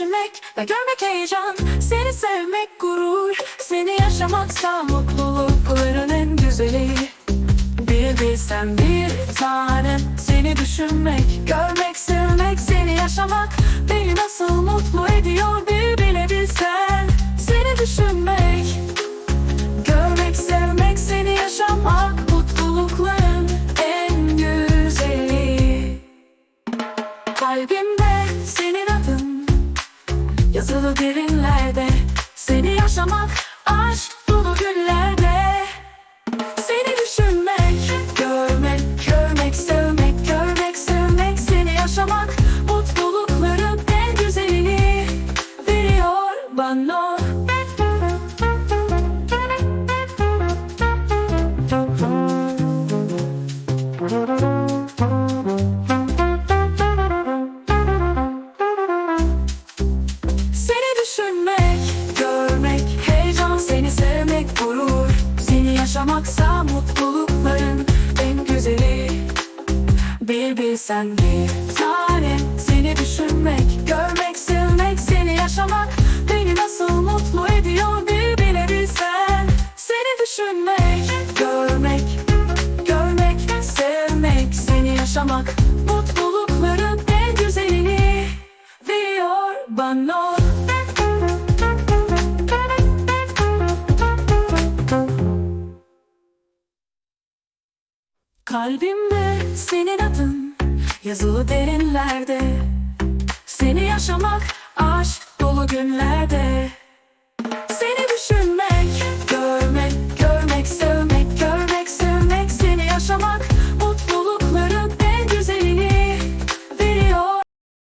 düşünmek ve görmek heyecan. Seni sevmek gurur Seni yaşamaksa mutlulukların en güzeli. Bir bilsen bir tane Seni düşünmek, görmek, sevmek Seni yaşamak beni nasıl mutlu ediyor Bir bilebilsen. Seni düşünmek Görmek, sevmek, seni yaşamak Mutlulukların en güzeli. Adın Yazılı derinlerde Seni yaşamak aşk dolu günlerde. Seni düşünmek, görmek, görmek, sevmek, görmek, sevmek Seni yaşamak mutlulukların en güzelini veriyor bana yaşamaksa mutlulukların en güzeli. Bir bilsen bir tane Seni düşünmek, görmek, sevmek Seni yaşamak beni nasıl mutlu ediyor Bir bilebilsen. Seni düşünmek, görmek, görmek, sevmek Seni yaşamak mutlulukların en güzelini veriyor bana Kalbimde senin adın yazılı derinlerde. Seni yaşamak aşk dolu günlerde